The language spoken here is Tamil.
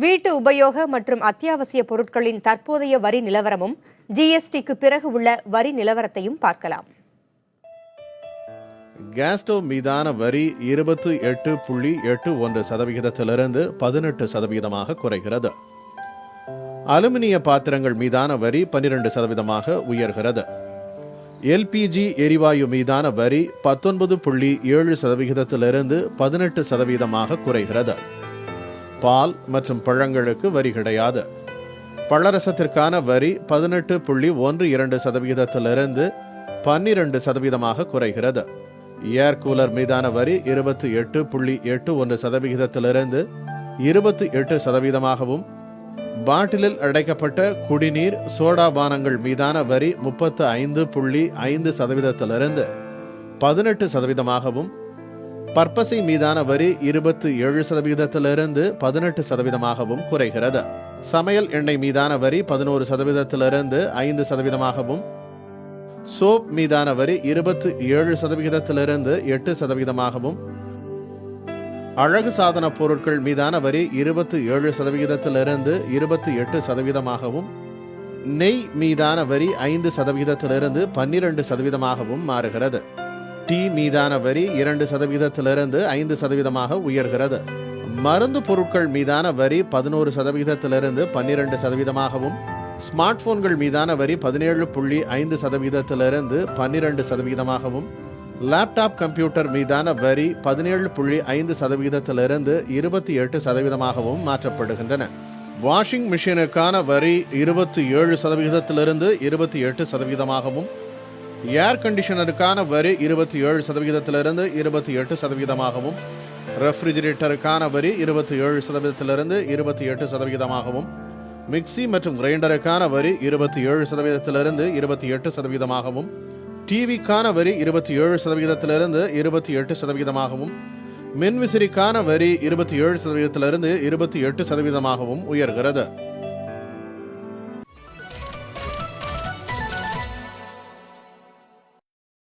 வீட்டு உபயோக மற்றும் அத்தியாவசிய பொருட்களின் தற்போதைய வரி நிலவரமும் ஜிஎஸ்டிக்கு பிறகு உள்ள வரி நிலவரத்தையும் பார்க்கலாம். கேஸ் ஸ்டவ் மீதான வரி இருபத்து எட்டு புள்ளி எட்டு ஒன்று சதவிகிதத்திலிருந்து பதினெட்டு சதவீதமாக குறைகிறது. அலுமினிய பாத்திரங்கள் மீதான வரி பன்னிரண்டு சதவீதமாக உயர்கிறது. எல்பிஜி எரிவாயு மீதான வரி பத்தொன்பது புள்ளி ஏழு சதவிகிதத்திலிருந்து பதினெட்டு சதவீதமாக குறைகிறது. பால் மற்றும் பழங்களுக்கு வரி கிடையாது. பழரசத்திற்கான வரி பதினெட்டு புள்ளி ஒன்று இரண்டு சதவிகிதத்திலிருந்து பன்னிரண்டு சதவீதமாக குறைகிறது. ஏர் கூலர் மீதான வரி இருபத்தி எட்டு புள்ளி எட்டு ஒன்று சதவிகிதத்திலிருந்து இருபத்தி எட்டு சதவீதமாகவும் பாட்டிலில் அடைக்கப்பட்ட குடிநீர் சோடா பானங்கள் மீதான வரி முப்பத்து ஐந்து புள்ளி ஐந்து சதவீதத்திலிருந்து பதினெட்டு சதவீதமாகவும் பற்பசை மீதான வரி இருபத்தி ஏழு சதவீதத்திலிருந்து பதினெட்டு சதவீதமாகவும் குறைகிறது. சமையல் எண்ணெய் மீதான வரி பதினோரு சதவீதத்திலிருந்து ஐந்து சதவீதமாகவும் சோப் மீதான வரி இருபத்தி ஏழு சதவிகிதத்திலிருந்து எட்டு சதவீதமாகவும் அழகு சாதன பொருட்கள் மீதான வரி இருபத்தி ஏழு சதவிகிதத்திலிருந்து இருபத்தி எட்டு சதவீதமாகவும் நெய் மீதான வரி ஐந்து சதவிகிதத்திலிருந்து பன்னிரண்டு சதவீதமாகவும் மாறுகிறது. டீ மீதான வரி இரண்டு சதவீதத்திலிருந்து ஐந்து சதவீதமாக உயர்கிறது. மருந்து பொருட்கள் மீதான வரி பதினோரு சதவீதத்திலிருந்து பன்னிரண்டு சதவீதமாகவும் ஸ்மார்ட் போன்கள் மீதான வரி பதினேழு புள்ளி ஐந்து சதவீதத்திலிருந்து பன்னிரண்டு சதவீதமாகவும் லேப்டாப் கம்ப்யூட்டர் மீதான வரி பதினேழு புள்ளி ஐந்து சதவீதத்திலிருந்து இருபத்தி எட்டு சதவீதமாகவும் மாற்றப்படுகின்றன. வாஷிங் மிஷினுக்கான வரி இருபத்தி ஏழு சதவீதத்திலிருந்து இருபத்தி எட்டு சதவீதமாகவும் ஏர் கண்டிஷனருக்கான வரி இருபத்தி ஏழு சதவீதத்திலிருந்து இருபத்தி எட்டு சதவீதமாகவும் ரெஃப்ரிஜிரேட்டருக்கான வரி இருபத்தி ஏழு சதவீதத்திலிருந்து இருபத்தி எட்டு சதவீதமாகவும் மிக்சி மற்றும் கிரைண்டருக்கான வரி இருபத்தி ஏழு சதவீதத்திலிருந்து இருபத்தி எட்டு சதவீதமாகவும் டிவிக்கான வரி இருபத்தி ஏழு சதவீதத்திலிருந்து இருபத்தி எட்டு சதவீதமாகவும் மின்விசிறிக்கான வரி இருபத்தி ஏழு சதவீதத்திலிருந்து இருபத்தி எட்டு சதவீதமாகவும் உயர்கிறது.